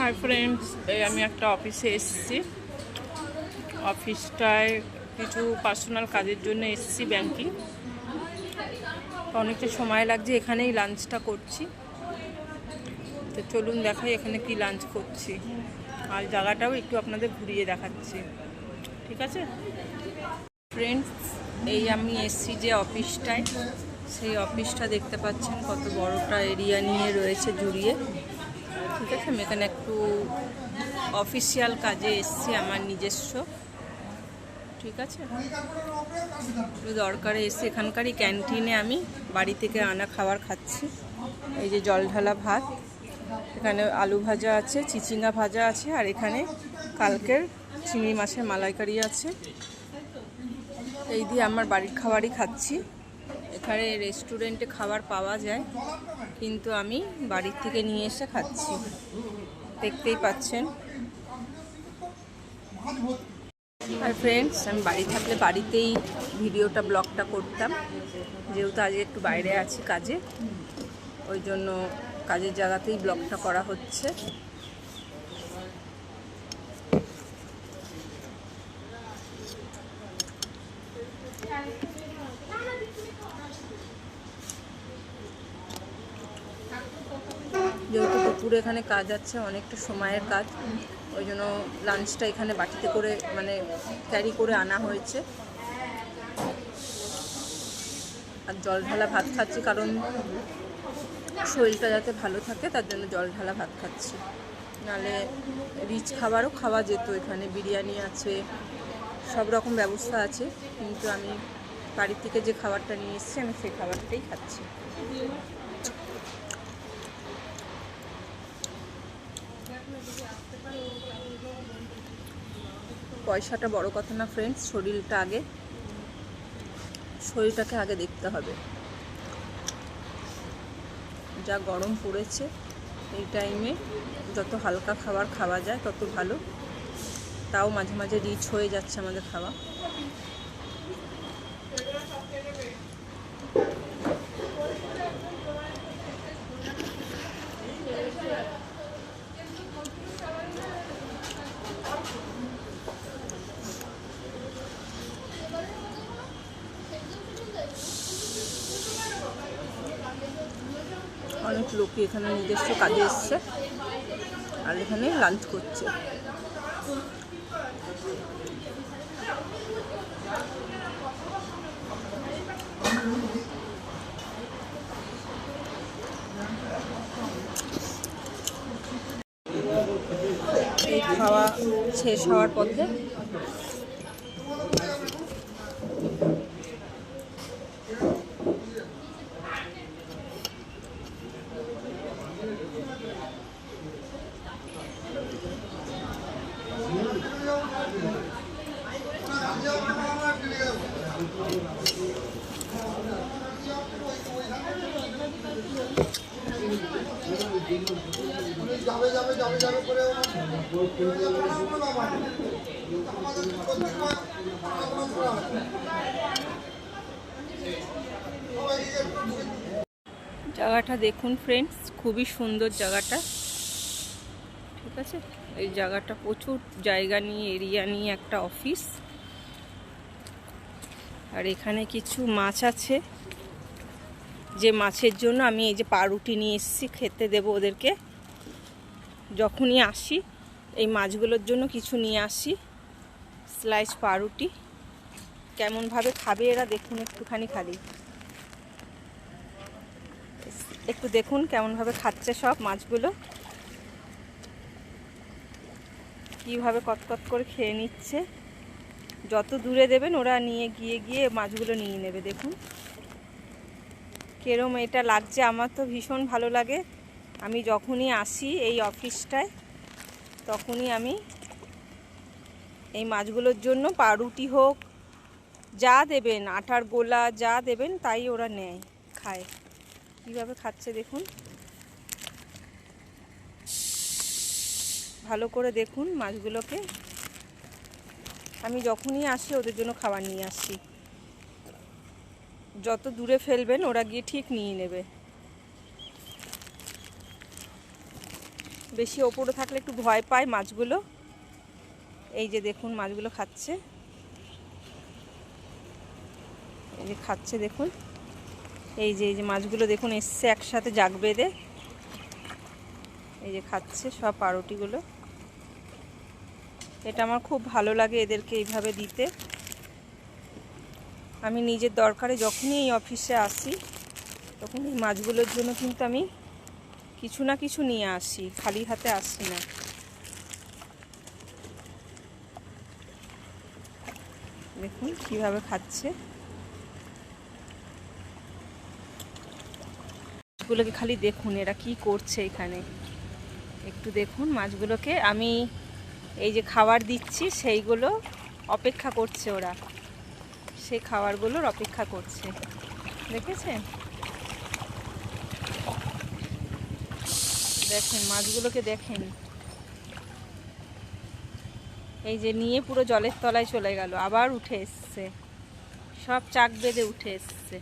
Hi friends এই আমি একটা অফিসে এসেছি। অফিসটায় কিছু পার্সোনাল কাজের জন্য এসেছি ব্যাংকিং অনেকটা সময় লাগছে, এখানেই লাঞ্চটা করছি। তো চলুন দেখাই এখানে কি লাঞ্চ করছি। আর জায়গাটাও একটু আপনাদের ঘুরিয়ে দেখাচ্ছি। ঠিক আছে? ফ্রেন্ডস এই আমি এসছি যে অফিসটায় সেই অফিসটা দেখতে পাচ্ছেন কত বড়টা এরিয়া নিয়ে রয়েছে, জুড়িয়ে। ঠিক আছে আমি এখানে একটু অফিসিয়াল কাজে এসছি, আমার নিজস্ব। ঠিক আছে? একটু দরকারে এসে এখানকারই ক্যান্টিনে আমি বাড়ি থেকে আনা খাবার খাচ্ছি। এই যে জল ঢালা ভাত, এখানে আলু ভাজা আছে, চিচিঙ্গা ভাজা আছে, আর এখানে কালকের চিংড়ি মাছের মালাইকারি আছে। এই দিয়ে আমার বাড়ির খাবারই খাচ্ছি। এখানে রেস্টুরেন্টে খাবার পাওয়া যায়, কিন্তু আমি বাড়ির থেকে নিয়ে এসে খাচ্ছি। দেখতেই পাচ্ছেন। আর ফ্রেন্ডস আমি বাড়ি থাকলে বাড়িতেই ভিডিওটা, ব্লগটা করতাম। যেহেতু আজকে একটু বাইরে আছি কাজে, ওই জন্য কাজের জায়গাতেই ব্লগটা করা হচ্ছে যেহেতু দুপুরে এখানে কাজ আছে, অনেকটা সময়ের কাজ। ওই জন্য লাঞ্চটা এখানে বাটিতে করে মানে ক্যারি করে আনা হয়েছে। আর জল ঢালা ভাত খাচ্ছি কারণ শরীরটা যাতে ভালো থাকে, তার জন্য জল ঢালা ভাত খাচ্ছি। নাহলে রিচ খাবারও খাওয়া যেত, এখানে বিরিয়ানি আছে, সব রকম ব্যবস্থা আছে। কিন্তু আমি বাড়ির থেকে যে খাবারটা নিয়ে এসেছি, আমি সেই খাবারটাই খাচ্ছি। পয়সাটা বড় কথা না ফ্রেন্ডস শরীরটা আগে, শরীরটাকে আগে দেখতে হবে। যা গরম পড়েছে, এই টাইমে যত হালকা খাবার খাওয়া যায়, তত ভালো। তাও মাঝে মাঝে রিচ হয়ে যাচ্ছে আমাদের খাওয়া। অনেক লোকই এখানে নিজস্ব কাজে এসছে আর এখানে লাঞ্চ করছে। খাওয়া শেষ হওয়ার পথে জায়গাটা দেখুন ফ্রেন্ডস খুবই সুন্দর জায়গাটা। ঠিক আছে? এই জায়গাটা প্রচুর জায়গা নিয়ে এরিয়া নিয়ে একটা অফিস আর এখানে কিছু মাছ আছে। যে মাছের জন্য আমি এই যে পাউরুটি নিয়ে এসেছি, খেতে দেব ওদেরকে। যখনই আসি, এই মাছগুলোর জন্য কিছু নিয়ে আসি স্লাইস পাউরুটি। কেমনভাবে খাবে এরা দেখুন একটুখানি খালি। একটু দেখুন কেমনভাবে খাচ্ছে সব মাছগুলো। কীভাবে কতকত করে খেয়ে নিচ্ছে। যত দূরে দেবেন ওরা নিয়ে গিয়ে গিয়ে মাছগুলো নিয়ে নেবে, দেখুন। কেরম এটা লাগছে আমার তো ভীষণ ভালো লাগে। আমি যখনই আসি এই অফিসটায়, তখনই আমি এই মাছগুলোর জন্য পাউরুটি হোক, যা দেবেন, আটার গোলা যা দেবেন তাই ওরা নেয়, খায়। কীভাবে খাচ্ছে দেখুন। ভালো করে দেখুন মাছগুলোকে। আমি যখনই আসি ওদের জন্য খাবার নিয়ে আসি। যত দূরে ফেলবেন, ওরা গিয়ে ঠিক নিয়ে নেবে। বেশি ওপরে থাকলে একটু ভয় পায় মাছগুলো। এই যে দেখুন, মাছগুলো খাচ্ছে। এই যে খাচ্ছে, দেখুন। এই যে এই যে মাছগুলো দেখুন এসছে একসাথে জাগ বেঁধে। এই যে খাচ্ছে সব পাউরুটিগুলো এটা আমার খুব ভালো লাগে এদেরকে এইভাবে দিতে। আমি নিজের দরকারে যখনই এই অফিসে আসি, তখন এই মাছগুলোর জন্য কিন্তু আমি কিছু না কিছু নিয়ে আসি, খালি হাতে আসি না। দেখুন কীভাবে খাচ্ছে। মাছগুলোকে খালি দেখুন, এরা কি করছে এখানে। একটু দেখুন মাছগুলোকে, আমি এই যে খাবার দিচ্ছি, সেইগুলো অপেক্ষা করছে ওরা। সেই খাবারগুলোর অপেক্ষা করছে। দেখেছেন? দেখেন, মাছগুলোকে দেখেন। এই যে নিয়ে পুরো জলের তলায় চলে গেল, আবার উঠে এসছে। সব চাক বেঁধে উঠে এসছে।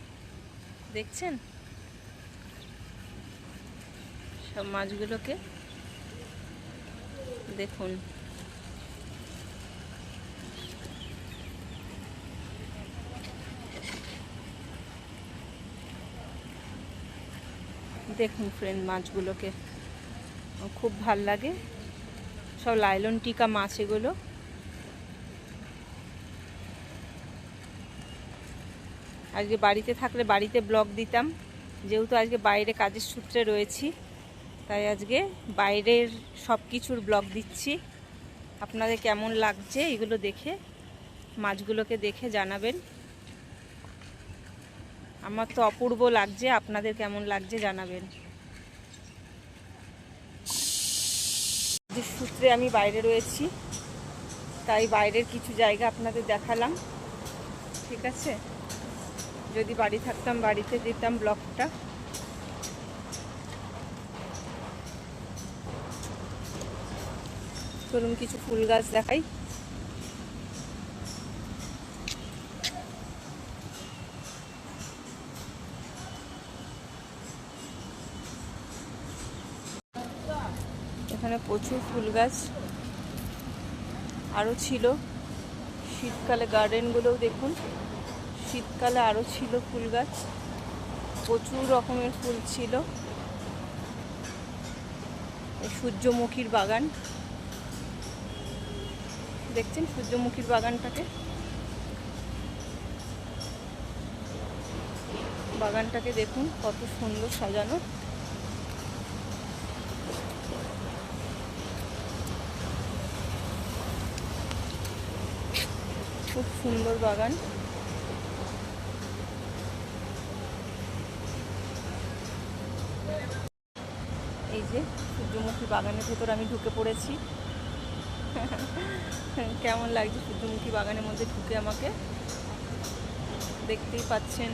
দেখছেন? সব মাছগুলোকে দেখুন। দেখুন ফ্রেন্ড মাছগুলোকে। খুব ভালো লাগে। সব লাইলন টিকা মাছ এগুলো। আজকে বাড়িতে থাকলে বাড়িতে ব্লগ দিতাম। যেহেতু আজকে বাইরে কাজের সূত্রে রয়েছি, তাই আজকে বাইরের সব কিছুর ব্লগ দিচ্ছি। আপনাদের কেমন লাগছে এগুলো দেখে, মাছগুলোকে দেখে জানাবেন। আমার তো অপূর্ব লাগছে, আপনাদের কেমন লাগছে জানাবেন। সূত্রে আমি বাইরে রয়েছি, তাই বাইরের কিছু জায়গা আপনাদের দেখালাম, ঠিক আছে? যদি বাড়ি থাকতাম, বাড়িতে দিতাম ব্লগটা। চলুন কিছু ফুল গাছ দেখাই। এখানে প্রচুর ফুল গাছ আরও ছিল। শীতকালে গার্ডেনগুলোও দেখুন। শীতকালে আরও ছিল ফুল গাছ। প্রচুর রকমের ফুল ছিল। সূর্যমুখীর বাগান। দেখছেন সূর্যমুখীর বাগানটাকে? বাগানটাকে দেখুন, কত সুন্দর সাজানো। খুব সুন্দর বাগান। এই যে সূর্যমুখী বাগানের ভেতর আমি ঢুকে পড়েছি। কেমন লাগছে সূর্যমুখী বাগানের মধ্যে ঢুকে আমাকে? দেখতেই পাচ্ছেন।